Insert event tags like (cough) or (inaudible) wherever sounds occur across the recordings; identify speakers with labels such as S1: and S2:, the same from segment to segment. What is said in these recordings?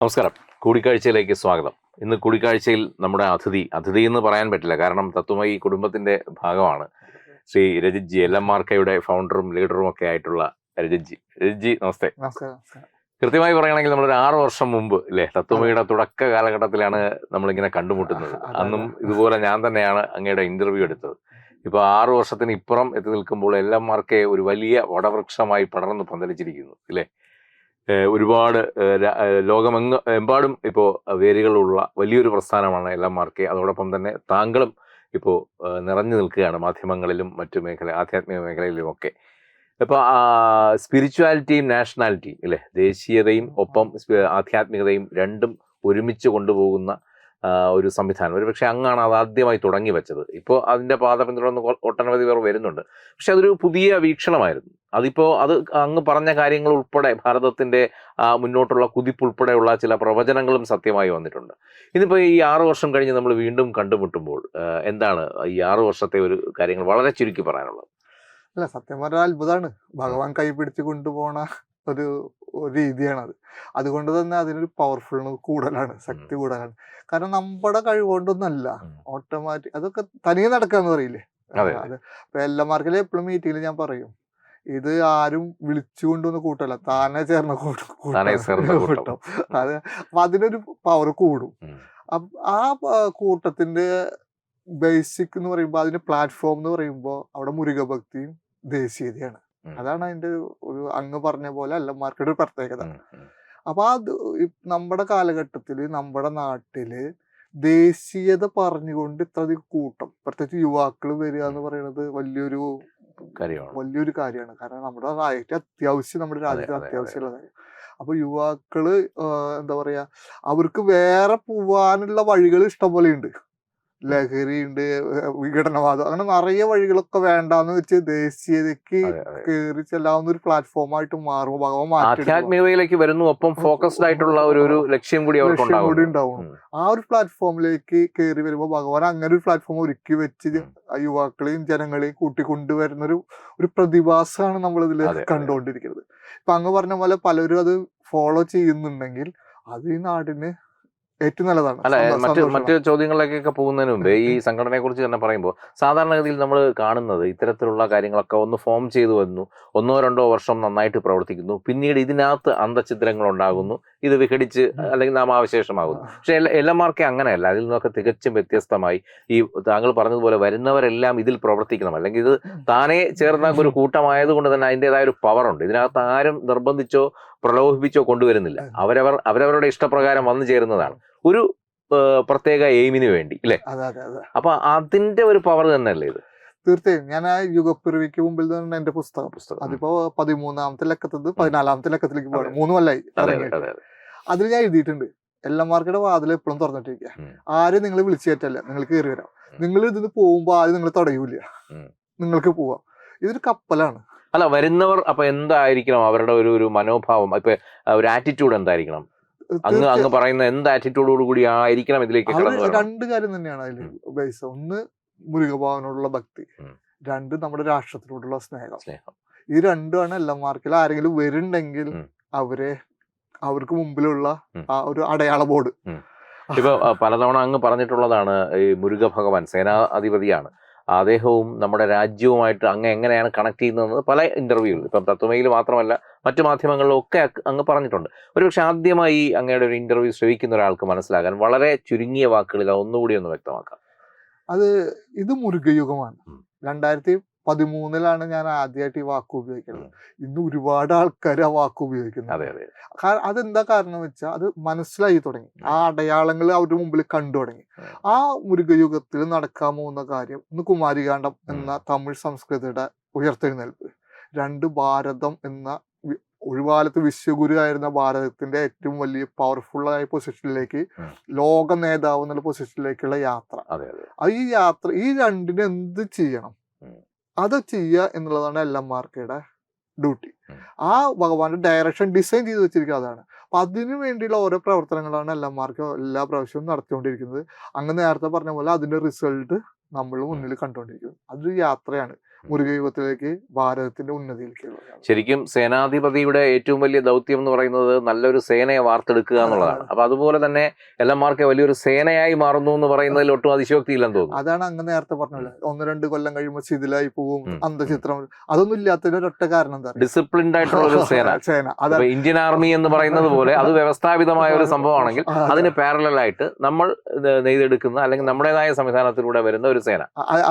S1: നമസ്കാരം. കൂടിക്കാഴ്ചയിലേക്ക് സ്വാഗതം. ഇന്ന് കൂടിക്കാഴ്ചയിൽ നമ്മുടെ അതിഥി അതിഥി എന്ന് പറയാൻ പറ്റില്ല കാരണം തത്വമയി കുടുംബത്തിന്റെ ഭാഗമാണ്. ശ്രീ രജിത് ജി എൽ എം മാർക്കയുടെ ഫൗണ്ടറും ലീഡറും ഒക്കെ ആയിട്ടുള്ള രജിത് ജി. രജിത് ജി നമസ്തേ. കൃത്യമായി പറയുകയാണെങ്കിൽ നമ്മളൊരു ആറ് വർഷം മുമ്പ് അല്ലേ തത്വമയുടെ തുടക്ക കാലഘട്ടത്തിലാണ് നമ്മളിങ്ങനെ കണ്ടുമുട്ടുന്നത്. അന്നും ഇതുപോലെ ഞാൻ തന്നെയാണ് അങ്ങയുടെ ഇന്റർവ്യൂ എടുത്തത്. ഇപ്പൊ ആറു വർഷത്തിന് ഇപ്പുറം എത്തി നിൽക്കുമ്പോൾ എല്ലാം എം മാർക്കെ ഒരു വലിയ വടവൃക്ഷമായി പടർന്ന് പന്തലിച്ചിരിക്കുന്നു അല്ലേ ഒരുപാട് ലോകമെങ്ങ എമ്പാടും ഇപ്പോൾ വേരുകളുള്ള വലിയൊരു പ്രസ്ഥാനമാണ് എല്ലാം മാർക്കെ. അതോടൊപ്പം തന്നെ താങ്കളും ഇപ്പോൾ നിറഞ്ഞു നിൽക്കുകയാണ് മാധ്യമങ്ങളിലും മറ്റു മേഖല ആധ്യാത്മിക മേഖലയിലുമൊക്കെ. ഇപ്പോൾ സ്പിരിച്വാലിറ്റിയും നാഷണാലിറ്റിയും അല്ലേ ദേശീയതയും ഒപ്പം ആധ്യാത്മികതയും രണ്ടും ഒരുമിച്ച് കൊണ്ടുപോകുന്ന ഒരു സംവിധാനം. ഒരു പക്ഷേ അങ്ങാണ് അത് ആദ്യമായി തുടങ്ങി വെച്ചത്. ഇപ്പോൾ അതിന്റെ പാത പിന്തുടർന്ന് ഒട്ടനവധി പേർ വരുന്നുണ്ട്. പക്ഷെ അതൊരു പുതിയ വീക്ഷണമായിരുന്നു. അതിപ്പോ അത് അങ്ങ് പറഞ്ഞ കാര്യങ്ങൾ ഉൾപ്പെടെ ഭാരതത്തിന്റെ മുന്നോട്ടുള്ള കുതിപ്പ് ഉൾപ്പെടെയുള്ള ചില പ്രവചനങ്ങളും സത്യമായി വന്നിട്ടുണ്ട്. ഇന്നിപ്പോ ഈ ആറു വർഷം കഴിഞ്ഞ് നമ്മൾ വീണ്ടും കണ്ടുമുട്ടുമ്പോൾ എന്താണ് ഈ ആറു വർഷത്തെ ഒരു കാര്യങ്ങൾ വളരെ ചുരുക്കി പറയാനുള്ളത്?
S2: അല്ല സത്യം പറഞ്ഞാൽ അത്ഭുതമാണ് ഭഗവാൻ കൈ പിടിച്ച് കൊണ്ടുപോണ ഒരു രീതിയാണത്. രീതിയാണ് അത് അതുകൊണ്ട് തന്നെ അതിനൊരു പവർഫുൾ കൂടുതലാണ് ശക്തി കൂടുതലാണ് കാരണം നമ്മുടെ കഴിവുകൊണ്ടൊന്നല്ല. ഓട്ടോമാറ്റിക് അതൊക്കെ തനിയെ നടക്കാന്ന് പറയില്ലേ?
S1: അതെ,
S2: അത്. ഇപ്പൊ എല്ലാ മാർക്കിലും എപ്പോഴും മീറ്റിംഗിൽ ഞാൻ പറയും. ഇത് ആരും വിളിച്ചു കൊണ്ടുവന്ന് കൂട്ടല്ല. താനെ ചേർന്ന കൂട്ടം. അത്. അപ്പൊ അതിനൊരു പവർ കൂടും. ആ കൂട്ടത്തിന്റെ ബേസിക് എന്ന് പറയുമ്പോൾ അതിന്റെ പ്ലാറ്റ്ഫോം എന്ന് പറയുമ്പോൾ അവിടെ മുരുകഭക്തിയും ദേശീയതയാണ്. അതാണ് അതിന്റെ ഒരു- അങ്ങ് പറഞ്ഞ പോലെ അല്ല മാർക്കറ്റ് പ്രത്യേകത. അപ്പൊ അത് നമ്മുടെ കാലഘട്ടത്തിൽ നമ്മുടെ നാട്ടിൽ ദേശീയത പറഞ്ഞുകൊണ്ട് ഇത്രയധികം കൂട്ടം പ്രത്യേകിച്ച് യുവാക്കൾ വരിക എന്ന് പറയുന്നത് വലിയൊരു
S1: കാര്യമാണ്.
S2: വലിയൊരു കാര്യമാണ്. കാരണം നമ്മുടെ ഏറ്റവും അത്യാവശ്യം നമ്മുടെ രാജ്യത്ത്
S1: അതെ, അതെ.
S2: അത്യാവശ്യമുള്ള കാര്യം. അപ്പൊ യുവാക്കൾ എന്താ പറയാ അവർക്ക് വേറെ പോവാനുള്ള വഴികൾ ഇഷ്ടംപോലെ ഉണ്ട്. ലഹരി ഉണ്ട് വിഘടനവാദം. അങ്ങനെ നിറയെ വഴികളൊക്കെ വേണ്ടാന്ന് വെച്ച് ദേശീയതയ്ക്ക്. കയറി ചെല്ലാവുന്ന ഒരു പ്ലാറ്റ്ഫോം ആയിട്ട് മാറും. ഭഗവാൻ.
S1: ആധ്യാത്മികതയിലേക്ക് വരുന്നു ഒപ്പം ഫോക്കസ്ഡ് ആയിട്ടുള്ള ഒരു ഒരു ലക്ഷ്യം കൂടി
S2: ലക്ഷ്യം കൂടി
S1: ഉണ്ടാകും
S2: ആ ഒരു പ്ലാറ്റ്ഫോമിലേക്ക് കയറി വരുമ്പോൾ ഭഗവാൻ അങ്ങനെ ഒരു പ്ലാറ്റ്ഫോം ഒരുക്കി വെച്ച് യുവാക്കളെയും ജനങ്ങളെയും കൂട്ടിക്കൊണ്ടുവരുന്ന ഒരു ഒരു പ്രതിഭാസമാണ് നമ്മൾ ഇതിൽ. കണ്ടുകൊണ്ടിരിക്കുന്നത്. ഇപ്പൊ അങ്ങ് പറഞ്ഞ പോലെ പലരും അത് ഫോളോ ചെയ്യുന്നുണ്ടെങ്കിൽ അത് ഈ നാടിന് ഏറ്റവും നല്ലതാണ്.
S1: അല്ല മറ്റു മറ്റ് ചോദ്യങ്ങളിലേക്കൊക്കെ പോകുന്നതിന് മുമ്പേ ഈ സംഘടനയെ കുറിച്ച് തന്നെ പറയുമ്പോൾ സാധാരണഗതിയിൽ നമ്മൾ കാണുന്നത് ഇത്തരത്തിലുള്ള കാര്യങ്ങളൊക്കെ ഒന്ന് ഫോം ചെയ്തു വന്നു ഒന്നോ രണ്ടോ വർഷം നന്നായിട്ട് പ്രവർത്തിക്കുന്നു പിന്നീട് ഇതിനകത്ത് അന്തഛിദ്രങ്ങൾ ഉണ്ടാകുന്നു ഇത് വിഘടിച്ച് അല്ലെങ്കിൽ നാമാവശേഷമാകുന്നു പക്ഷെ എൽ എം അങ്ങനെയല്ല അതിൽ നിന്നൊക്കെ തികച്ചും വ്യത്യസ്തമായി ഈ താങ്കൾ പറഞ്ഞതുപോലെ വരുന്നവരെല്ലാം ഇതിൽ പ്രവർത്തിക്കണം. അല്ലെങ്കിൽ ഇത് താനേ ചേർന്ന ഒരു കൂട്ടമായത് കൊണ്ട് തന്നെ അതിന്റെതായ ഒരു പവറുണ്ട് ഇതിനകത്ത് ആരും നിർബന്ധിച്ചോ പ്രലോഭിപ്പിച്ചോ കൊണ്ടുവരുന്നില്ല. അവരവർ അവരവരുടെ ഇഷ്ടപ്രകാരം വന്നു ചേരുന്നതാണ്. ഒരു പ്രത്യേക എയിമിന് വേണ്ടി അല്ലെ അപ്പൊ അതിന്റെ ഒരു പവർ തന്നെയല്ലേ ഇത്?
S2: തീർച്ചയായും. ഞാൻ ആ യുഗപ്പിറവിക്ക് മുമ്പിൽ തന്നെ എന്റെ പുസ്തകം.
S1: പുസ്തകം.
S2: അതിപ്പോ പതിമൂന്നാമത്തെ ലക്കത്തത് പതിനാലാമത്തെ ലക്കത്തിലേക്ക് പോകണം. മൂന്ന് കൊല്ലായി.
S1: അതെ അതെ അതെ അതെ.
S2: അതിൽ ഞാൻ എഴുതിയിട്ടുണ്ട്. എല്ലാം മാർക്കയുടെ വാതിൽ എപ്പോഴും തുറന്നിട്ടിരിക്കുക. ആരും നിങ്ങൾ വിളിച്ചു കയറ്റല്ല. നിങ്ങൾ കയറി വരാം. നിങ്ങൾ ഇതിന് പോകുമ്പോൾ ആരും നിങ്ങൾ തടയൂല നിങ്ങൾക്ക് പോവാം. ഇതൊരു കപ്പലാണ്.
S1: അല്ല വരുന്നവർ അപ്പൊ എന്തായിരിക്കണം അവരുടെ ഒരു ഒരു മനോഭാവം? ഇപ്പൊ ഒരു ആറ്റിറ്റ്യൂഡ് എന്തായിരിക്കണം? അങ്ങ് അങ്ങ് പറയുന്ന എന്ത് ആറ്റിറ്റ്യൂഡോട് കൂടി ആയിരിക്കണം ഇതിലേക്ക്
S2: രണ്ട് കാര്യം തന്നെയാണ് അതിൽ ബേസ് ഒന്ന് മുരുകഭാവനോടുള്ള ഭക്തി. രണ്ട് നമ്മുടെ രാഷ്ട്രത്തിനോടുള്ള സ്നേഹം.
S1: സ്നേഹം.
S2: ഈ രണ്ടുമാണ് എല്ലാ മാർക്കിൽ ആരെങ്കിലും വരുന്നുണ്ടെങ്കിൽ അവരെ അവർക്ക് മുമ്പിലുള്ള ആ ഒരു അടയാള ബോർഡ്.
S1: ഇപ്പൊ പലതവണ അങ്ങ് പറഞ്ഞിട്ടുള്ളതാണ് ഈ മുരുക ഭഗവാൻ സേനാധിപതിയാണ്. അദ്ദേഹവും നമ്മുടെ രാജ്യവുമായിട്ട് അങ്ങ് എങ്ങനെയാണ് കണക്ട് ചെയ്യുന്നതെന്ന് പല ഇന്റർവ്യൂകൾ ഇപ്പം തത്വമയിൽ മാത്രമല്ല മറ്റു മാധ്യമങ്ങളിലും ഒക്കെ അങ്ങ് പറഞ്ഞിട്ടുണ്ട്. ഒരുപക്ഷെ ആദ്യമായി അങ്ങയുടെ ഒരു ഇന്റർവ്യൂ ശ്രമിക്കുന്ന ഒരാൾക്ക് മനസ്സിലാകാൻ വളരെ ചുരുങ്ങിയ വാക്കുകളിൽ ഒന്നുകൂടി ഒന്ന് വ്യക്തമാക്കാം.
S2: അത് ഇത് മുരുകയുഗമാണ്. രണ്ടായിരത്തി പതിമൂന്നിലാണ് ഞാൻ ആദ്യമായിട്ട് ഈ വാക്ക് ഉപയോഗിക്കുന്നത്. ഇന്ന് ഒരുപാട് ആൾക്കാർ ആ വാക്ക് ഉപയോഗിക്കുന്നു.
S1: അതെ അതെ.
S2: അതെന്താ കാരണം വെച്ചാൽ അത് മനസ്സിലായി തുടങ്ങി. ആ അടയാളങ്ങൾ അവരുടെ മുമ്പിൽ കണ്ടു തുടങ്ങി. ആ മുരുകയുഗത്തിൽ നടക്കാൻ പോകുന്ന കാര്യം ഒന്ന് കുമാരികാണ്ഡം എന്ന തമിഴ് സംസ്കൃതിയുടെ ഉയർത്തെഴുന്നേൽപ്പ്. രണ്ട് ഭാരതം എന്ന ഒഴിവാലത്ത് ഒരു കാലത്ത് വിശ്വഗുരു ആയിരുന്ന ഭാരതത്തിന്റെ ഏറ്റവും വലിയ പവർഫുൾ ആയ പൊസിഷനിലേക്ക്. ലോക നേതാവ് എന്നുള്ള പൊസിഷനിലേക്കുള്ള യാത്ര.
S1: അതെ
S2: ഈ യാത്ര ഈ രണ്ടിന് എന്ത് ചെയ്യണം. അത് ചെയ്യുക എന്നുള്ളതാണ് എൽ എം മാർക്കയുടെ ഡ്യൂട്ടി. ആ ഭഗവാന്റെ ഡയറക്ഷൻ ഡിസൈൻ ചെയ്ത് വെച്ചിരിക്കുക അതാണ്. അപ്പൊ അതിനു വേണ്ടിയുള്ള ഓരോ പ്രവർത്തനങ്ങളാണ് എൽ എം മാർക്ക് എല്ലാ പ്രാവശ്യവും നടത്തിക്കൊണ്ടിരിക്കുന്നത്. അങ്ങ് നേരത്തെ പറഞ്ഞ പോലെ അതിന്റെ റിസൾട്ട് നമ്മൾ മുന്നിൽ കണ്ടുകൊണ്ടിരിക്കുന്നത് അതൊരു യാത്രയാണ്. മുരുകയുഗത്തിലേക്ക് ഭാരതത്തിന്റെ ഉന്നതിയിലേക്ക്
S1: ശരിക്കും സേനാധിപതിയുടെ ഏറ്റവും വലിയ ദൗത്യം എന്ന് പറയുന്നത് നല്ലൊരു സേനയെ വാർത്തെടുക്കുക എന്നുള്ളതാണ്. അപ്പൊ അതുപോലെ തന്നെ എല്ലാം വലിയൊരു സേനയായി മാറുന്നു എന്ന് പറയുന്നതിൽ ഒട്ടും അതിശോക്തി ഇല്ലെന്ന് തോന്നുന്നു.
S2: അതാണ് അങ്ങ് നേരത്തെ പറഞ്ഞത്. ഒന്ന് രണ്ട് കൊല്ലം കഴിയുമ്പോൾ ശിഥിലായി പോവും. അന്തചിത്രം അതൊന്നും ഇല്ലാത്തതിന്റെ ഒരൊറ്റ കാരണം എന്താ
S1: ഡിസിപ്ലിൻഡ് ആയിട്ടുള്ള ഒരു (laughs) സേന.
S2: സേന.
S1: ഇന്ത്യൻ ആർമി എന്ന് പറയുന്നത് പോലെ അത് വ്യവസ്ഥാപിതമായ ഒരു സംഭവമാണെങ്കിൽ. അതിന് പാരലായിട്ട് നമ്മൾ നെയ്തെടുക്കുന്ന അല്ലെങ്കിൽ നമ്മുടേതായ സംവിധാനത്തിലൂടെ വരുന്ന ഒരു സേന.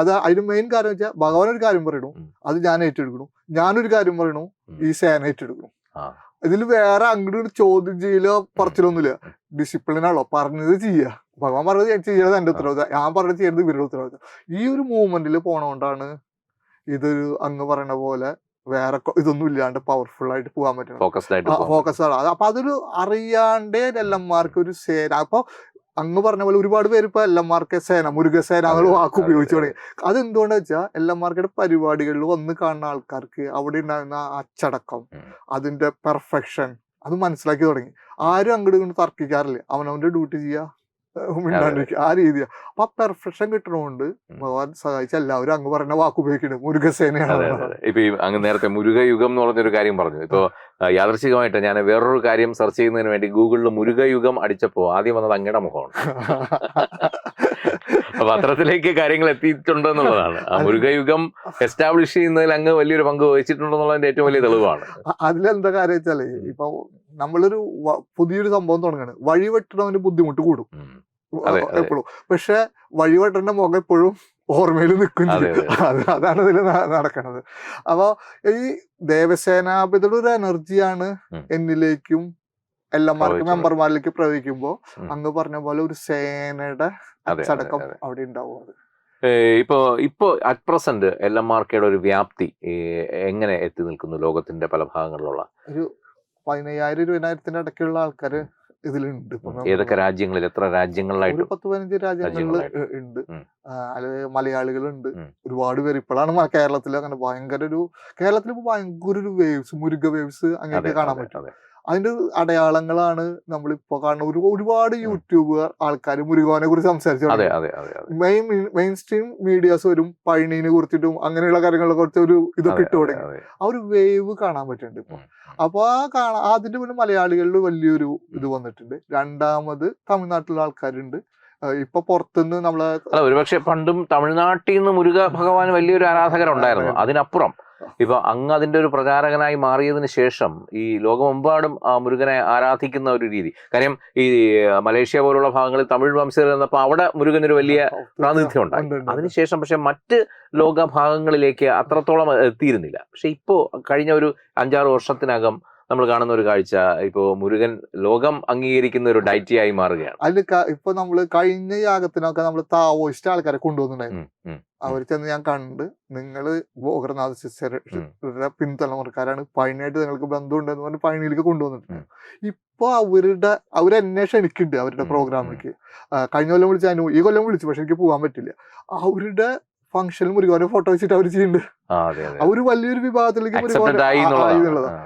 S2: അത് അതിന് മെയിൻ കാര്യം വെച്ചാൽ ഭഗവാൻ ഒരു കാര്യം പറയണു. അത് ഞാൻ ഏറ്റെടുക്കണു. ഞാനൊരു കാര്യം പറയണു. ഈ സേന ഏറ്റെടുക്കണു. ഇതിൽ വേറെ അങ്ങോട്ട് ചോദ്യം ചെയ്യലോ പറച്ചിലൊന്നുമില്ല. ഡിസിപ്ലിനാണല്ലോ. പറഞ്ഞത് ചെയ്യുക ഭഗവാൻ പറഞ്ഞത് ഞാൻ ചെയ്യണത് എന്റെ ഉത്തരവാദിത്തം ഞാൻ പറഞ്ഞത് ചെയ്യുന്നത് ഇവരുടെ ഉത്തരവാദിത്തം ഈ ഒരു മൂവ്മെന്റിൽ പോണോണ്ടാണ് ഇതൊരു അങ്ങ് പറയണ പോലെ വേറെ ഇതൊന്നും ഇല്ലാണ്ട് പവർഫുൾ ആയിട്ട് പോകാൻ പറ്റണം ഫോക്കസ് ആണ്. അപ്പൊ അതൊരു അറിയാണ്ടേ എല്ലന്മാർക്ക് ഒരു സേന. അപ്പൊ അങ്ങ് പറഞ്ഞ പോലെ ഒരുപാട് പേര് ഇപ്പൊ എല്ലന്മാർക്ക് സേന മുരുകസേന എന്നുള്ള വാക്ക് ഉപയോഗിച്ചു
S1: അതെ.
S2: തുടങ്ങി അതെന്തുകൊണ്ടാ വെച്ചാൽ എല്ലന്മാർക്കുടെ പരിപാടികളിൽ വന്ന് കാണുന്ന ആൾക്കാർക്ക് അവിടെ ഉണ്ടാകുന്ന അച്ചടക്കം. അതിന്റെ പെർഫെക്ഷൻ അത് മനസ്സിലാക്കി തുടങ്ങി ആരും അങ്ങോട്ട് ഇങ്ങോട്ട് തർക്കിക്കാറില്ല അവനവന്റെ ഡ്യൂട്ടി ചെയ്യാ മിണ്ടാണ്ടിരിക്കുക ആ രീതിയാ. അപ്പൊ ആ പെർഫെക്ഷൻ കിട്ടണോണ്ട് ഭഗവാൻ സഹായിച്ച എല്ലാവരും അങ്ങ് പറഞ്ഞ വാക്ക് ഉപയോഗിക്കണം മുരുകസേനയാണ്.
S1: ഇപ്പൊ അങ്ങ് നേരത്തെ മുരുകയുഗം എന്ന് പറഞ്ഞ ഒരു കാര്യം പറഞ്ഞു. ഇപ്പൊ യാദർശികമായിട്ട് ഞാൻ വേറൊരു കാര്യം സെർച്ച് ചെയ്യുന്നതിന് വേണ്ടി ഗൂഗിളിൽ മുരുകയുഗം അടിച്ചപ്പോ ആദ്യം വന്നത് അങ്ങയുടെ മുഖമാണ്. (laughs) അപ്പൊ അത്തരത്തിലേക്ക് കാര്യങ്ങൾ എത്തിയിട്ടുണ്ട് എന്നുള്ളതാണ് ആ മുരുക എസ്റ്റാബ്ലിഷ് ചെയ്യുന്നതിൽ അങ്ങ് വലിയൊരു പങ്ക് വഹിച്ചിട്ടുണ്ടെന്നുള്ളതിന്റെ ഏറ്റവും വലിയ തെളിവാണ്.
S2: അതിലെന്താ കാര്യം വെച്ചാൽ ഇപ്പൊ നമ്മളൊരു പുതിയൊരു സംഭവം തുടങ്ങാണ്. വഴി വെട്ടണവന് ബുദ്ധിമുട്ട് കൂടും. എപ്പോഴും പക്ഷെ വഴി വെട്ടേണ്ട മുഖം എപ്പോഴും ഓർമ്മയിൽ നിൽക്കും അതാണ് ഇതിൽ നടക്കണത്. അപ്പൊ ഈ ദേവസേനാപിതയുടെ ഒരു എനർജിയാണ് എന്നിലേക്കും എല്ലാമാർക്കും. മെമ്പർമാരിലേക്ക് പ്രവഹിക്കുമ്പോ
S1: ഉം.
S2: അങ്ങ് പറഞ്ഞ പോലെ ഒരു സേനയുടെ അച്ചടക്കം അവിടെ ഉണ്ടാവും അത്.
S1: ഇപ്പോ ഇപ്പോ അറ്റ് പ്രസന്റ് എൽ എം ആർക്കയുടെ ഒരു വ്യാപ്തി എങ്ങനെ എത്തി നിൽക്കുന്നു ലോകത്തിന്റെ പല ഭാഗങ്ങളിലുള്ള?
S2: ഒരു പതിനയ്യായിരം ഇരുപതിനായിരത്തിന്റെ ഇടയ്ക്കുള്ള ആൾക്കാര് ഇതിലുണ്ട്.
S1: ഏതൊക്കെ രാജ്യങ്ങളിൽ എത്ര രാജ്യങ്ങളിലായിട്ട്
S2: പത്ത് പതിനഞ്ച് രാജ്യങ്ങളിൽ. ഉണ്ട്. അതിൽ മലയാളികളുണ്ട്. ഒരുപാട് പേര്. ഇപ്പോഴാണ് കേരളത്തിൽ അങ്ങനെ ഭയങ്കര ഒരു കേരളത്തിൽ ഇപ്പൊ ഭയങ്കര ഒരു വേവ്സ് മുരുക വേവ്സ് അങ്ങനെയൊക്കെ കാണാൻ പറ്റും. അതിന്റെ അടയാളങ്ങളാണ് നമ്മളിപ്പോ കാണുന്ന. ഒരു ഒരുപാട് യൂട്യൂബ് ആൾക്കാർ മുരുകോനെ കുറിച്ച് സംസാരിച്ചു മെയിൻ മെയിൻ സ്ട്രീം മീഡിയാസ് വരും. പഴനീനെ കുറിച്ചിട്ടും അങ്ങനെയുള്ള കാര്യങ്ങളെ കുറിച്ച് ഒരു ഇതൊക്കെ ഇട്ട് തുടങ്ങി. ആ ഒരു വേവ് കാണാൻ പറ്റുന്നുണ്ട് ഇപ്പൊ. അപ്പൊ ആ കാണാ അതിന്റെ പിന്നെ മലയാളികളിൽ വലിയൊരു ഇത് വന്നിട്ടുണ്ട്. രണ്ടാമത് തമിഴ്നാട്ടിലുള്ള ആൾക്കാരുണ്ട്. ഇപ്പൊ പുറത്തുനിന്ന് നമ്മളെ
S1: ഒരുപക്ഷെ പണ്ടും തമിഴ്നാട്ടിൽ നിന്ന് മുരുക (laughs) ഭഗവാൻ വലിയൊരു ആരാധകരുണ്ടായിരുന്നു. അതിനപ്പുറം ഇപ്പൊ അങ്ങ് അതിന്റെ ഒരു പ്രചാരകനായി മാറിയതിന് ശേഷം ഈ ലോകമെമ്പാടും ആ മുരുകനെ ആരാധിക്കുന്ന ഒരു രീതി. കാര്യം ഈ മലേഷ്യ പോലുള്ള ഭാഗങ്ങളിൽ തമിഴ് വംശജർ എന്നപ്പോ അവിടെ മുരുകനൊരു വലിയ പ്രാതിനിധ്യം ഉണ്ടായി
S2: ഉണ്ട്, ഉണ്ട്, ഉണ്ട്.
S1: അതിനുശേഷം പക്ഷെ മറ്റ് ലോക ഭാഗങ്ങളിലേക്ക് അത്രത്തോളം എത്തിയിരുന്നില്ല. പക്ഷെ ഇപ്പോ കഴിഞ്ഞ ഒരു അഞ്ചാറ് വർഷത്തിനകം നമ്മൾ കാണുന്ന ഒരു കാഴ്ച ഇപ്പോ മുരുകൻ ലോകം അംഗീകരിക്കുന്ന ഒരു ഡൈറ്റിയായി മാറുകയാണ്.
S2: അതിൽ ഇപ്പൊ നമ്മൾ കഴിഞ്ഞ യാഗത്തിനൊക്കെ നമ്മൾ താവോയിസ്റ്റ് ആൾക്കാരെ കൊണ്ടുവന്നിട്ടുണ്ടായിരുന്നു. അവർ ചെന്ന് ഞാൻ കണ്ട് നിങ്ങൾ ഗോകർനാഥ് ശിഷ്യരുടെ പിൻതലമുറക്കാരാണ്. പഴനിയായിട്ട് നിങ്ങൾക്ക് ബന്ധമുണ്ടെന്ന് പറഞ്ഞ് പഴനിയിലേക്ക് കൊണ്ടുവന്നിട്ടുണ്ട്. ഇപ്പൊ അവരുടെ അവരെന്നെ ക്ഷണിക്കുന്നുണ്ട് അവരുടെ പ്രോഗ്രാമിലേക്ക്. കഴിഞ്ഞ കൊല്ലം വിളിച്ച് അനു ഈ കൊല്ലം വിളിച്ചു പക്ഷെ എനിക്ക് പോകാൻ പറ്റില്ല. അവരുടെ ഫംഗ്ഷനിൽ മുരുകോനെ ഫോട്ടോ വെച്ചിട്ട് അവർ ചെയ്യുന്നുണ്ട്. അവർ വലിയൊരു വിഭാഗത്തിലേക്ക് മുരുകോനെ
S1: എന്നുള്ളതാണ്.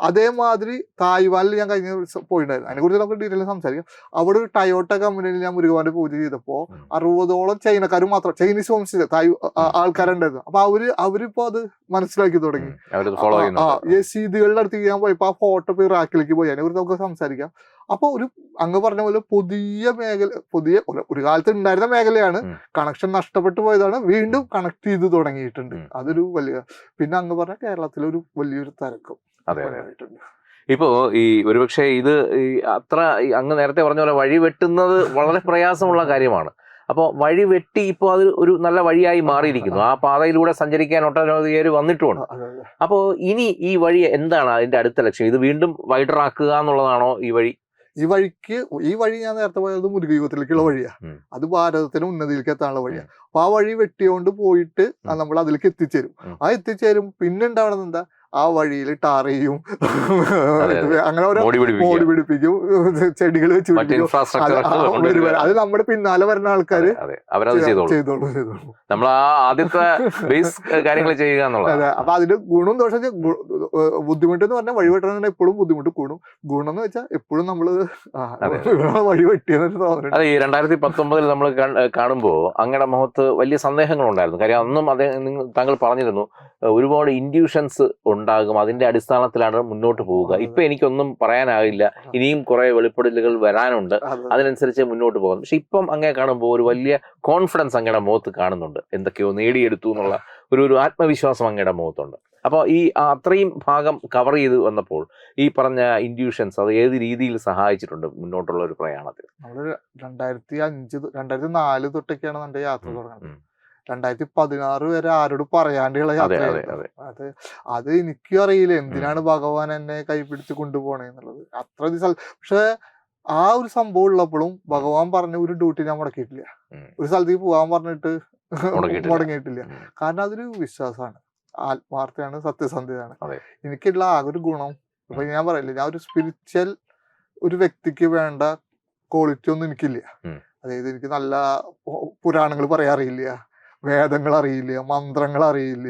S2: അതേമാതിരി തായ്വാനിൽ ഞാൻ കഴിഞ്ഞ ദിവസം പോയിട്ടുണ്ടായിരുന്നു അതിനെ കുറിച്ച് നമുക്ക് ഡീറ്റെയിൽ സംസാരിക്കാം. അവിടെ ഒരു ടയോട്ട കമ്പനിയിൽ ഞാൻ മുരുകുമാരുടെ പൂജ
S1: ചെയ്തപ്പോൾ.
S2: അറുപതോളം ചൈനക്കാർ മാത്രം ചൈനീസ് വംശജ തായ്. ആൾക്കാരുണ്ടായിരുന്നു. അപ്പൊ അവർ അവരിപ്പോ അത് മനസ്സിലാക്കി തുടങ്ങി.
S1: അടുത്ത്
S2: യസീദുകളുടെ അടുത്തേക്ക് ഞാൻ പോയപ്പോ ആ ഫോട്ടോ ഇപ്പൊ റാക്കിലേക്ക് പോയി. അതിനെ കുറിച്ച് നമുക്ക് സംസാരിക്കാം. അപ്പൊ ഒരു അങ്ങ് പറഞ്ഞ പോലെ പുതിയ മേഖല പുതിയ ഒരു- ഒരു കാലത്ത് ഉണ്ടായിരുന്ന മേഖലയാണ്. കണക്ഷൻ നഷ്ടപ്പെട്ടു പോയതാണ്. വീണ്ടും കണക്ട് ചെയ്ത് തുടങ്ങിയിട്ടുണ്ട്. അതൊരു വലിയ പിന്നെ അങ്ങ് പറഞ്ഞ കേരളത്തിലെ ഒരു വലിയൊരു തരക്കം
S1: അതെ അതെ ഇപ്പോ ഈ ഒരുപക്ഷെ ഇത് ഈ അത്ര അങ്ങ് നേരത്തെ പറഞ്ഞ പോലെ വഴി വെട്ടുന്നത് വളരെ പ്രയാസമുള്ള കാര്യമാണ്. അപ്പോൾ വഴി വെട്ടി ഇപ്പോൾ അത് ഒരു നല്ല വഴിയായി മാറിയിരിക്കുന്നു. ആ പാതയിലൂടെ സഞ്ചരിക്കാൻ ഒട്ടനവധി പേര് വന്നിട്ടുമുണ്ട്. അപ്പോൾ ഇനി ഈ വഴി എന്താണ് അതിന്റെ അടുത്ത ലക്ഷ്യം? ഇത് വീണ്ടും വൈഡറാക്കുക എന്നുള്ളതാണോ ഈ വഴി?
S2: ഈ വഴിക്ക് ഈ വഴി ഞാൻ നേരത്തെ പോയത് മുരുകയുഗത്തിലേക്കുള്ള വഴിയാ.
S1: ഉം.
S2: അത് ഭാരതത്തിന് ഉന്നതിയിലേക്ക് എത്താനുള്ള
S1: വഴിയാണ്
S2: അപ്പൊ ആ വഴി വെട്ടിയോണ്ട് പോയിട്ട് നമ്മൾ അതിലേക്ക് എത്തിച്ചേരും. ആ എത്തിച്ചേരും പിന്നെ ഉണ്ടാവണം എന്താ? ആ വഴിയിൽ ടാർ ചെയ്യും. അങ്ങനെ ഓരോ
S1: മോടി
S2: പിടിപ്പിക്കും. ചെടികൾ വെച്ച് പിടിപ്പിക്കും. അത്. നമ്മുടെ പിന്നാലെ വരുന്ന ആൾക്കാര്
S1: അതെ അവരത് ചെയ്തോളൂ. നമ്മൾ ആ ആദ്യത്തെ ബേസ് കാര്യങ്ങൾ ചെയ്യുക എന്നുള്ളത്
S2: അപ്പൊ അതിന്റെ ഗുണം ദോഷം ബുദ്ധിമുട്ട് എന്ന് പറഞ്ഞാൽ വഴി വെട്ടണമെന്ന് എപ്പോഴും ബുദ്ധിമുട്ട് കൂടും. ഗുണം എന്ന് വെച്ചാൽ എപ്പോഴും
S1: അതെ. (laughs)
S2: വഴി വെട്ടിയെന്നൊരു തോന്നലുണ്ട്.
S1: അതെ ഈ രണ്ടായിരത്തി പത്തൊമ്പതിൽ നമ്മൾ കാണുമ്പോൾ അങ്ങയുടെ മുഖത്ത് വലിയ സന്ദേഹങ്ങളുണ്ടായിരുന്നു. കാര്യം അന്നും അദ്ദേഹം താങ്കൾ പറഞ്ഞിരുന്നു ഒരുപാട് ഇൻഡ്യൂഷൻസ് ഉണ്ടാകും. അതിന്റെ അടിസ്ഥാനത്തിലാണ് മുന്നോട്ട് പോവുക. ഇപ്പൊ എനിക്കൊന്നും പറയാനാകില്ല. ഇനിയും കുറെ വെളിപ്പെടലുകൾ വരാനുണ്ട്. അതിനനുസരിച്ച് മുന്നോട്ട് പോകാം പക്ഷെ ഇപ്പം അങ്ങനെ കാണുമ്പോൾ ഒരു വലിയ കോൺഫിഡൻസ് അങ്ങയുടെ മുഖത്ത് കാണുന്നുണ്ട്. എന്തൊക്കെയോ നേടിയെടുത്തു എന്നുള്ള ഒരു ഒരു ആത്മവിശ്വാസം അങ്ങയുടെ മുഖത്തുണ്ട്. അപ്പോൾ ഈ അത്രയും ഭാഗം കവർ ചെയ്ത് വന്നപ്പോൾ ഈ പറഞ്ഞ ഇൻഡ്യൂഷൻസ് അത് ഏത് രീതിയിൽ സഹായിച്ചിട്ടുണ്ട് മുന്നോട്ടുള്ള ഒരു പ്രയാണത്തിൽ?
S2: നമ്മൾ രണ്ടായിരത്തി അഞ്ച് രണ്ടായിരത്തി നാല് തൊട്ടൊക്കെയാണ് നമ്മുടെ യാത്ര തുടങ്ങുന്നത്. രണ്ടായിരത്തി പതിനാറ് വരെ ആരോട് പറയാണ്ടുള്ള
S1: അതെ അതെ
S2: യാത്ര
S1: അത്.
S2: അത് എനിക്കും അറിയില്ല എന്തിനാണ് ഭഗവാൻ എന്നെ കൈപിടിച്ച് കൊണ്ടുപോകണേ എന്നുള്ളത്. അത്ര ദിവസം പക്ഷെ ആ ഒരു സംഭവം ഉള്ളപ്പോഴും ഭഗവാൻ പറഞ്ഞ ഒരു ഡ്യൂട്ടി ഞാൻ മുടക്കിയിട്ടില്ല. ഒരു സ്ഥലത്തേക്ക് പോകാൻ പറഞ്ഞിട്ട്. മുടങ്ങിയിട്ടില്ല. കാരണം അതൊരു വിശ്വാസമാണ്. ആത്മാർത്ഥയാണ് സത്യസന്ധതയാണ്. എനിക്കുള്ള ആകെ ഒരു ഗുണം. ഇപ്പൊ ഞാൻ പറയില്ല ഞാൻ ഒരു സ്പിരിച്വൽ ഒരു വ്യക്തിക്ക് വേണ്ട ക്വാളിറ്റി ഒന്നും എനിക്കില്ല. അതായത് എനിക്ക് നല്ല പുരാണങ്ങൾ പറയാറില്ല വേദങ്ങൾ അറിയില്ല മന്ത്രങ്ങൾ അറിയില്ല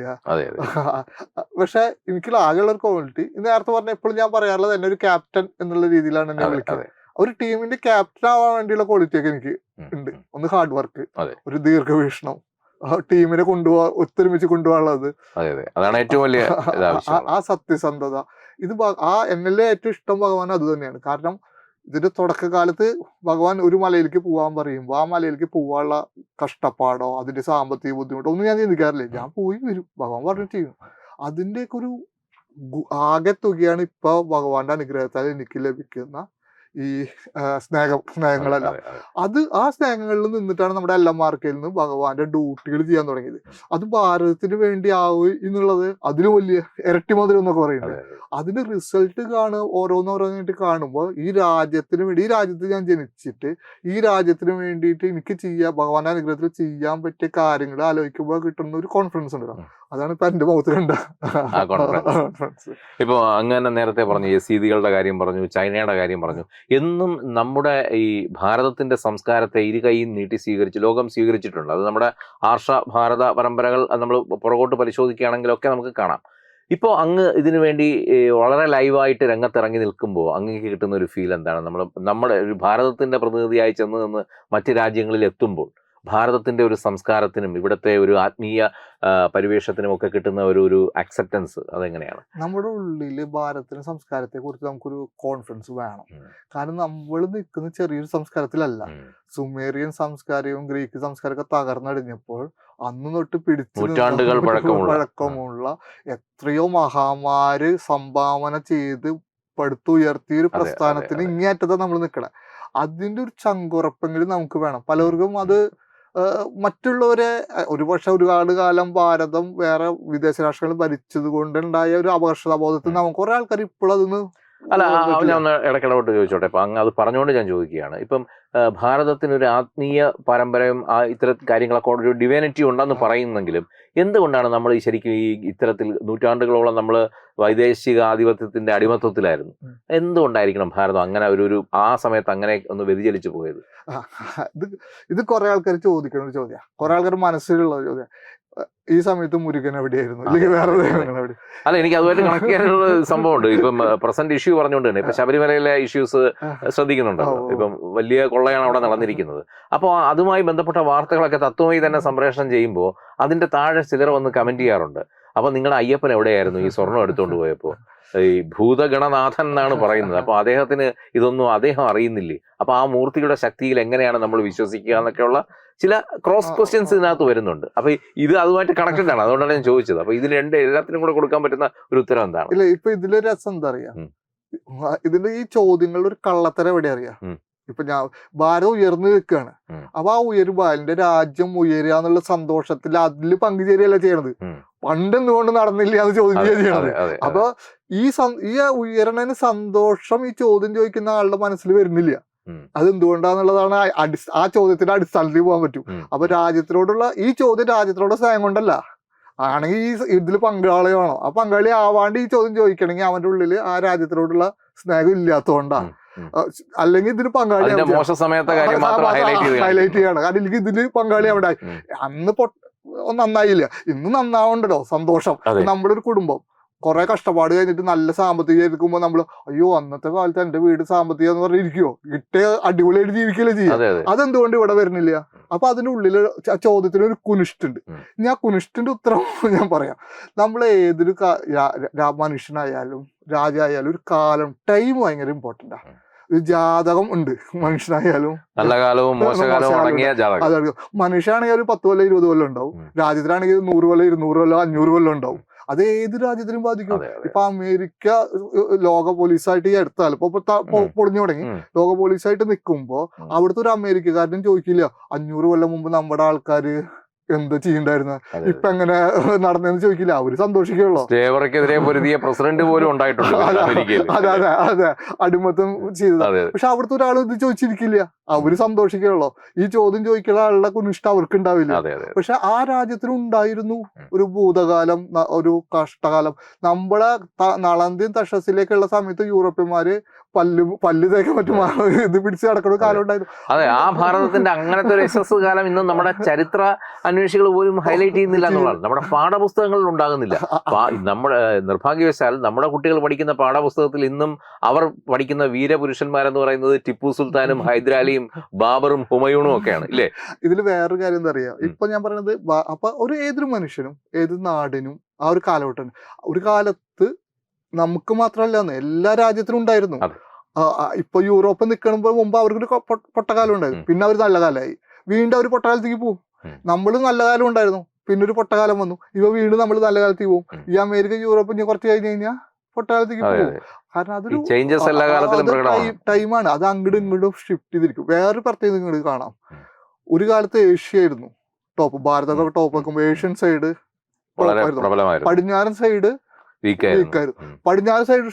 S2: (laughs) പക്ഷെ എനിക്കുള്ള ആകെയുള്ള ഒരു ക്വാളിറ്റി നേരത്തെ പറഞ്ഞ എപ്പോഴും ഞാൻ പറയാറുള്ളത് എന്നെ ഒരു ക്യാപ്റ്റൻ എന്നുള്ള രീതിയിലാണ് എന്നെ വിളിക്കുന്നത് ഒരു ടീമിന്റെ ക്യാപ്റ്റൻ ആവാൻ വേണ്ടിയുള്ള ക്വാളിറ്റി ഒക്കെ എനിക്ക് ഉണ്ട്. ഒന്ന് ഹാർഡ് വർക്ക് ഒരു ദീർഘവീക്ഷണം ആ ടീമിനെ കൊണ്ടുപോവാ ഒത്തൊരുമിച്ച് കൊണ്ടുപോകാനുള്ളത്.
S1: അതെ അതെ. അതാണ് ഏറ്റവും വലിയ (laughs)
S2: ആ- സത്യസന്ധത. ഇത് ആ എന്നിലെ ഏറ്റവും ഇഷ്ടം ഭഗവാൻ അത് തന്നെയാണ്. കാരണം ഇതിന്റെ തുടക്കകാലത്ത് ഭഗവാൻ ഒരു മലയിലേക്ക് പോകാൻ പറയുമ്പോൾ ആ മലയിലേക്ക് പോകാനുള്ള കഷ്ടപ്പാടോ അതിന്റെ സാമ്പത്തിക ബുദ്ധിമുട്ടോ ഒന്നും ഞാൻ ചിന്തിക്കാറില്ല. ഞാൻ പോയി വരും. ഭഗവാൻ പറഞ്ഞിട്ട് ചെയ്യും. അതിന്റെയൊക്കെ ഒരു ആകെ തുകയാണ് ഇപ്പൊ ഭഗവാന്റെ അനുഗ്രഹത്താൽ എനിക്ക് ലഭിക്കുന്ന ഈ സ്നേഹ സ്നേഹം സ്നേഹങ്ങളെല്ലാം.
S1: അതെ,
S2: ആ സ്നേഹങ്ങളിൽ നിന്നിട്ടാണ് നമ്മുടെ എല്ലാം മാർക്കിൽ നിന്ന് ഭഗവാന്റെ ഡ്യൂട്ടികൾ ചെയ്യാൻ തുടങ്ങിയത്. അത് ഭാരതത്തിന് വേണ്ടി ആവും എന്നുള്ളത് അതിന് വലിയ ഇരട്ടി മധുരം എന്നൊക്കെ പറയുന്നത്.
S1: അതെ, അതെ.
S2: അതിന് റിസൾട്ട് കാണുക ഓരോന്നോരോന്നായിട്ട് കാണുമ്പോൾ ഈ രാജ്യത്തിന് വേണ്ടി ഈ രാജ്യത്ത് ഞാൻ ജനിച്ചിട്ട് ഈ രാജ്യത്തിന് വേണ്ടിയിട്ട് എനിക്ക് ചെയ്യാൻ ഭഗവാന്റെ അനുഗ്രഹത്തിൽ ചെയ്യാൻ പറ്റിയ കാര്യങ്ങൾ ആലോചിക്കുമ്പോൾ കിട്ടുന്ന ഒരു കോൺഫിഡൻസ് ഉണ്ട്. അതാണ് ഇപ്പൊ എന്റെ മുഖത്ത് കണ്ട
S1: confidence.
S2: confidence.
S1: ഇപ്പൊ അങ്ങനെ നേരത്തെ പറഞ്ഞു യസീദികളുടെ കാര്യം പറഞ്ഞു ചൈനയുടെ കാര്യം പറഞ്ഞു എന്നും നമ്മുടെ ഈ ഭാരതത്തിന്റെ സംസ്കാരത്തെ ഇരു കൈയും നീട്ടി സ്വീകരിച്ച് ലോകം സ്വീകരിച്ചിട്ടുണ്ട് അത് നമ്മുടെ ആർഷ ഭാരത പരമ്പരകൾ നമ്മൾ പുറകോട്ട് പരിശോധിക്കുകയാണെങ്കിലൊക്കെ നമുക്ക് കാണാം ഇപ്പോൾ അങ്ങ് ഇതിനു വേണ്ടി വളരെ ലൈവായിട്ട് രംഗത്തിറങ്ങി നിൽക്കുമ്പോൾ അങ്ങേക്ക് കിട്ടുന്ന ഒരു ഫീൽ എന്താണ് നമ്മൾ നമ്മുടെ ഒരു ഭാരതത്തിന്റെ പ്രതിനിധിയായി ചെന്ന് നിന്ന് മറ്റ് രാജ്യങ്ങളിൽ എത്തുമ്പോൾ ഭാരതത്തിന്റെ ഒരു സംസ്കാരത്തിനും ഇവിടുത്തെ ഒരു ആത്മീയ പരിവേഷത്തിനും ഒക്കെ കിട്ടുന്ന ഒരു ഒരു അക്സെപ്റ്റൻസ് അതെങ്ങനെയാണ്?
S2: നമ്മുടെ ഉള്ളിൽ ഭാരതത്തിന്റെ സംസ്കാരത്തെ കുറിച്ച് നമുക്കൊരു കോൺഫിഡൻസ് വേണം. കാരണം നമ്മൾ നിൽക്കുന്ന ചെറിയൊരു സംസ്കാരത്തിലല്ല. സുമേറിയൻ സംസ്കാരവും ഗ്രീക്ക് സംസ്കാരമൊക്കെ തകർന്നടിഞ്ഞപ്പോൾ അന്ന് തൊട്ട് പിടിച്ചു
S1: പഴക്കമുള്ള.
S2: എത്രയോ മഹാമാര് സംഭാവന ചെയ്ത് പടുത്തുയർത്തിയ ഒരു പ്രസ്ഥാനത്തിന് ഇങ്ങേറ്റത്താണ് നമ്മൾ നിൽക്കണേ അതിന്റെ ഒരു ചങ്കുറപ്പെങ്കിലും നമുക്ക് വേണം. പലർക്കും അത് മറ്റുള്ളവരെ ഒരുപക്ഷെ ഒരുപാട് കാലം ഭാരതം വേറെ വിദേശ രാഷ്ട്രങ്ങൾ ഭരിച്ചത് കൊണ്ടുണ്ടായ ഒരു അപകർഷതാബോധത്തിൽ. നമുക്ക് കുറെ ആൾക്കാർ അതൊന്ന്
S1: അല്ല. ഞാൻ ഒന്ന് ഇടയ്ക്കിടപെട്ട് ചോദിച്ചോട്ടെ. ഇപ്പൊ അങ്ങ് അത് പറഞ്ഞുകൊണ്ട് ഞാൻ ചോദിക്കുകയാണ്. ഇപ്പം ഭാരതത്തിന് ഒരു ആത്മീയ പാരമ്പര്യം ആ ഇത്തരം കാര്യങ്ങളൊക്കെ ഒരു ഡിവൈനിറ്റി ഉണ്ടെന്ന് പറയുന്നെങ്കിലും എന്തുകൊണ്ടാണ് നമ്മൾ ഈ ശരിക്കും ഈ ഇത്തരത്തിൽ നൂറ്റാണ്ടുകളോളം നമ്മൾ വൈദേശിക ആധിപത്യത്തിന്റെ അടിമത്വത്തിലായിരുന്നു. എന്തുകൊണ്ടായിരിക്കണം ഭാരതം അങ്ങനെ ഒരു ഒരു ആ സമയത്ത് അങ്ങനെ ഒന്ന് വ്യതിചലിച്ചു പോയത്?
S2: ഇത് ഇത് കുറെ ആൾക്കാർ ചോദിക്കുന്ന ഒരു ചോദ്യം. കുറെ ആൾക്കാർ മനസ്സിലുള്ള ഒരു ഈ സമയത്ത് മുരുകൻ എവിടെയായിരുന്നു? അല്ലെങ്കിൽ വേറെ. ദൈവങ്ങൾ എവിടെ
S1: അല്ല എനിക്ക് അതുമായിട്ട് കണക്ട് ചെയ്യാനുള്ള (laughs) സംഭവമുണ്ട്. ഇപ്പം പ്രസന്റ് ഇഷ്യൂ പറഞ്ഞുകൊണ്ട് തന്നെ. ഇപ്പൊ ശബരിമലയിലെ ഇഷ്യൂസ് ശ്രദ്ധിക്കുന്നുണ്ടല്ലോ. ഇപ്പം വലിയ കൊള്ളയാണ് അവിടെ നടന്നിരിക്കുന്നത്. അപ്പോൾ അതുമായി ബന്ധപ്പെട്ട വാർത്തകളൊക്കെ തത്വമായി തന്നെ സംപ്രേഷണം ചെയ്യുമ്പോൾ അതിന്റെ താഴെ ചിലർ വന്ന് കമന്റ് ചെയ്യാറുണ്ട്. അപ്പൊ നിങ്ങളുടെ അയ്യപ്പൻ എവിടെയായിരുന്നു? ഈ സ്വർണം എടുത്തുകൊണ്ട് പോയപ്പോൾ. ഈ ഭൂതഗണനാഥൻ എന്നാണ് പറയുന്നത്. അപ്പൊ അദ്ദേഹത്തിന് ഇതൊന്നും അദ്ദേഹം അറിയുന്നില്ലേ? അപ്പൊ ആ മൂർത്തിയുടെ ശക്തിയിൽ എങ്ങനെയാണ് നമ്മൾ വിശ്വസിക്കുക എന്നൊക്കെയുള്ള ചില ക്രോസ് ക്വസ്റ്റ്യൻസ് ഇതിനകത്ത് വരുന്നുണ്ട്. അപ്പൊ ഇത് അതുമായിട്ട് കണക്റ്റഡ് ആണ്. അതുകൊണ്ടാണ് ഞാൻ ചോദിച്ചത്. അപ്പൊ ഇതിന് രണ്ട് എല്ലാത്തിനും കൂടെ കൊടുക്കാൻ പറ്റുന്ന ഒരു ഉത്തരം എന്താണ്?
S2: ഇല്ല ഇപ്പൊ ഇതിലൊരു രസം എന്താ അറിയാ? ഇതിന്റെ ഈ ചോദ്യങ്ങളുടെ ഒരു കള്ളത്തരം എവിടെ അറിയാ. ഇപ്പൊ ഞാൻ ഭാരം ഉയർന്നു നിൽക്കുകയാണ്. അപ്പൊ ആ ഉയരുമ്പോ അതിന്റെ രാജ്യം ഉയരുക എന്നുള്ള സന്തോഷത്തിൽ അതിൽ പങ്കുചേരുകയല്ല ചെയ്യണത്?
S1: പണ്ടെന്തുകൊണ്ട്
S2: പണ്ട് എന്തുകൊണ്ട് നടന്നില്ല എന്ന് ചോദ്യം ചെയ്യണത്. അപ്പൊ ഈ ഈ ഉയരണന് സന്തോഷം ഈ ചോദ്യം ചോദിക്കുന്ന ആളുടെ മനസ്സിൽ വരുന്നില്ല.
S1: അതെന്തുകൊണ്ടാന്നുള്ളതാണ്
S2: അത് എന്തുകൊണ്ടാന്നുള്ളതാണ് ആ ചോദ്യത്തിന്റെ അടിസ്ഥാനത്തിൽ പോകാൻ പറ്റും. അപ്പൊ രാജ്യത്തിനോടുള്ള ഈ ചോദ്യം രാജ്യത്തിനോടുള്ള സ്നേഹം കൊണ്ടല്ല. ആണെങ്കിൽ ഈ ഇതിൽ പങ്കാളിയാണോ വേണം. ആ പങ്കാളി ആവാണ്ട് ഈ ചോദ്യം ചോദിക്കണമെങ്കിൽ അവന്റെ ഉള്ളിൽ ആ രാജ്യത്തിനോടുള്ള സ്നേഹം ഇല്ലാത്തതുകൊണ്ടാണ് അല്ലെങ്കിൽ ഇതിന് പങ്കാളി
S1: മോശ സമയത്തെ കാര്യം ഹൈലൈറ്റ്
S2: ചെയ്യണം. കാരണം ഇതിലേക്ക് ഇതിൽ പങ്കാളി അവിടെ. അന്ന് പൊട്ട നന്നായില്ല. ഇന്ന് നന്നാവണ്ടല്ലോ സന്തോഷം. നമ്മുടെ ഒരു കുടുംബം. കുറെ കഷ്ടപ്പാട് കഴിഞ്ഞിട്ട് നല്ല സാമ്പത്തികം ഇരിക്കുമ്പോ നമ്മൾ അയ്യോ അന്നത്തെ കാലത്ത് എന്റെ വീട് സാമ്പത്തികം എന്ന് പറഞ്ഞിരിക്കുവോ? കിട്ടിയ അടിപൊളിയായിട്ട് ജീവിക്കല്ലേ ചെയ്യും?
S1: അതെ അതെ.
S2: അതെന്തുകൊണ്ട് ഇവിടെ വരുന്നില്ല? അപ്പൊ അതിന്റെ ഉള്ളിൽ ചോദ്യത്തിന് ഒരു കുനിഷ്ടുണ്ട്.
S1: ഉണ്ട്
S2: ഇനി ആ കുനിഷ്ടിന്റെ ഉത്തരം (laughs) ഞാൻ പറയാം. നമ്മൾ ഏതൊരു മനുഷ്യനായാലും രാജായാലും ഒരു കാലം ടൈം ഭയങ്കര ഇമ്പോർട്ടന്റ്
S1: ഉം.
S2: ഒരു ജാതകം ഉണ്ട്. മനുഷ്യനായാലും
S1: നല്ല കാലവും മോശകാലവും
S2: മോശകാലവും
S1: അടങ്ങിയ ജാതകം.
S2: അതാണ് മനുഷ്യനാണെങ്കിൽ ഒരു പത്ത് കൊല്ലം ഇരുപത് കൊല്ലം ഉണ്ടാവും. രാജ്യത്തിനാണെങ്കിൽ നൂറ് കൊല്ലം ഇരുന്നൂറ് കൊല്ലം അഞ്ഞൂറ് കൊല്ലം ഉണ്ടാവും. അത് ഏത് രാജ്യത്തിനും ബാധിക്കും. ഇപ്പൊ അമേരിക്ക ലോക പോലീസായിട്ട് ഈ അടുത്താൽ ഇപ്പൊ പൊളിഞ്ഞു തുടങ്ങി. ലോക പോലീസായിട്ട് നിൽക്കുമ്പോ. അവിടുത്തെ ഒരു അമേരിക്കക്കാരനും ചോദിക്കില്ല അഞ്ഞൂറ് കൊല്ലം മുമ്പ് നമ്മുടെ ആൾക്കാര് എന്താ ചെയ്യണ്ടായിരുന്ന? ഇപ്പൊ എങ്ങനെ നടന്നെന്ന് ചോദിക്കില്ല. അവർ സന്തോഷിക്കുള്ളൂ
S1: സ്റ്റേവറക്കെതിരെ പൊരുതിയ പ്രസിഡന്റ് പോലും ഉണ്ടായിട്ടുണ്ട്
S2: അതെ അതെ അതെ അടിമത്തം ചെയ്തത്. പക്ഷെ അവിടുത്തെ ഒരാൾ ഇത് ചോദിച്ചിരിക്കില്ല. അവർ സന്തോഷിക്കുള്ളൂ ഈ ചോദ്യം ചോദിക്കുന്ന ആളുടെ കുനിഷ്ഠ അവർക്ക് ഉണ്ടാവില്ല പക്ഷെ ആ രാജ്യത്തിന് ഉണ്ടായിരുന്നു ഒരു ഭൂതകാലം ഒരു കഷ്ടകാലം. നമ്മളെ നളന്തിയും തഷസിലേക്കുള്ള സമയത്ത് യൂറോപ്യന്മാര് പല്ല് പല്ല് തേക്കാൻ പറ്റും. (laughs) ഇത് പിടിച്ച് നടക്കുന്ന കാലമുണ്ടായിരുന്നു. കാലം ഉണ്ടായിരുന്നു
S1: അതെ ആ ഭാരതത്തിന്റെ അങ്ങനത്തെ ഒരു യശസ് കാലം ഇന്നും നമ്മുടെ (laughs) ചരിത്ര അന്വേഷികൾ പോലും ഹൈലൈറ്റ് ചെയ്യുന്നില്ല എന്നുള്ളതാണ്. നമ്മുടെ പാഠപുസ്തകങ്ങളിൽ ഉണ്ടാകുന്നില്ല. നമ്മുടെ നിർഭാഗ്യവശാൽ നമ്മുടെ കുട്ടികൾ പഠിക്കുന്ന പാഠപുസ്തകത്തിൽ ഇന്നും അവർ പഠിക്കുന്ന വീരപുരുഷന്മാരെന്ന് പറയുന്നത് ടിപ്പു സുൽത്താനും (laughs) ഹൈദരാലിയും ബാബറും ഹുമയൂണും ഒക്കെയാണ് ഇല്ലേ?
S2: ഇതിൽ വേറൊരു കാര്യം എന്താ
S1: പറയാ?
S2: ഇപ്പൊ ഞാൻ പറയുന്നത് അപ്പൊ ഒരു ഏതൊരു മനുഷ്യനും ഏത് നാടിനും ആ ഒരു കാലഘട്ടം ഒരു കാലത്ത് നമുക്ക് മാത്രമല്ല എല്ലാ രാജ്യത്തിനും ഉണ്ടായിരുന്നു. ഇപ്പൊ യൂറോപ്പ് നിൽക്കണമ്പോ മുമ്പ് അവർക്കൊരു പൊട്ടക്കാലം ഉണ്ടായിരുന്നു പിന്നെ അവർ നല്ല കാലമായി വീണ്ടും അവർ പൊട്ടകാലത്തേക്ക് പോകും. നമ്മൾ നല്ല കാലം ഉണ്ടായിരുന്നു. പിന്നെ ഒരു പൊട്ടകാലം വന്നു. ഇവ വീണ്ടും നമ്മൾ നല്ല കാലത്തേക്ക് പോകും. ഈ അമേരിക്ക യൂറോപ്പ് ഇനി കുറച്ച് കഴിഞ്ഞ് കഴിഞ്ഞാൽ പൊട്ടകാലത്തേക്ക് പോകും കാരണം അതൊരു
S1: ചേഞ്ചസ് എല്ലാ കാലത്തിലും പ്രകടമാണ്.
S2: ടൈമാണ്. അത് അങ്ങോട്ടും ഇങ്ങോട്ടും ഷിഫ്റ്റ് ചെയ്തിരിക്കും. വേറൊരു പ്രത്യേകത ഇങ്ങോട്ട് കാണാം. ഒരു കാലത്ത് ഏഷ്യ ആയിരുന്നു ടോപ്പ് ഭാരതമൊക്കെ ടോപ്പ് വെക്കുമ്പോൾ ഏഷ്യൻ സൈഡ് പടിഞ്ഞാറൻ സൈഡ്
S1: വീക്കായിരുന്നു.
S2: പടിഞ്ഞാറ് സൈഡ്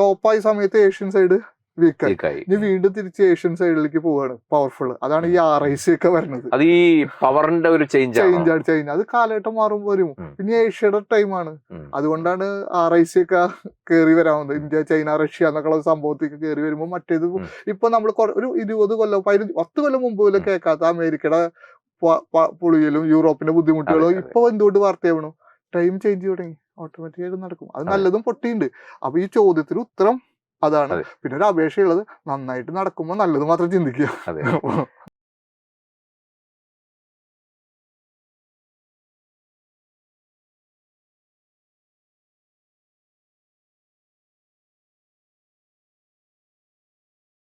S2: ടോപ്പായ സമയത്ത് ഏഷ്യൻ സൈഡ് വീക്കായി. ഇനി വീണ്ടും തിരിച്ച് ഏഷ്യൻ സൈഡിലേക്ക് പോവാണ് പവർഫുൾ അതാണ് ഈ ആർ ഐ സി ഒക്കെ വരുന്നത്.
S1: അത് ഈ പവറിന്റെ ഒരു ചേഞ്ച്
S2: ചേഞ്ച് ആണ് ചേഞ്ച് അത് കാലഘട്ടം മാറുമ്പോൾ വരും. പിന്നെ ഏഷ്യയുടെ ടൈമാണ് അതുകൊണ്ടാണ് ആർ ഐ സി ഒക്കെ കയറി വരാവുന്നത് ഇന്ത്യ ചൈന റഷ്യ എന്നൊക്കെയുള്ള സംഭവത്തേക്ക് കയറി വരുമ്പോൾ മറ്റേത്. ഇപ്പൊ നമ്മൾ ഒരു ഇരുപത് കൊല്ലം പതിനഞ്ച് പത്ത് കൊല്ലം മുമ്പ് പോലും. കേൾക്കാത്ത അമേരിക്കയുടെ പുളിയിലും യൂറോപ്പിന്റെ ബുദ്ധിമുട്ടുകളും. ഇപ്പൊ എന്തുകൊണ്ട് വാർത്തയാവണം ടൈം ചേഞ്ച് തുടങ്ങി. ഓട്ടോമാറ്റിക്കായിട്ട് നടക്കും. അത്. നല്ലതും പൊട്ടിയുണ്ട്. അപ്പൊ ഈ ചോദ്യത്തിന് ഉത്തരം അതാണ്. പിന്നെ ഒരു അപേക്ഷയുള്ളത് നന്നായിട്ട് നടക്കുമ്പോൾ നല്ലത് മാത്രം ചിന്തിക്കുക.
S1: അതെ.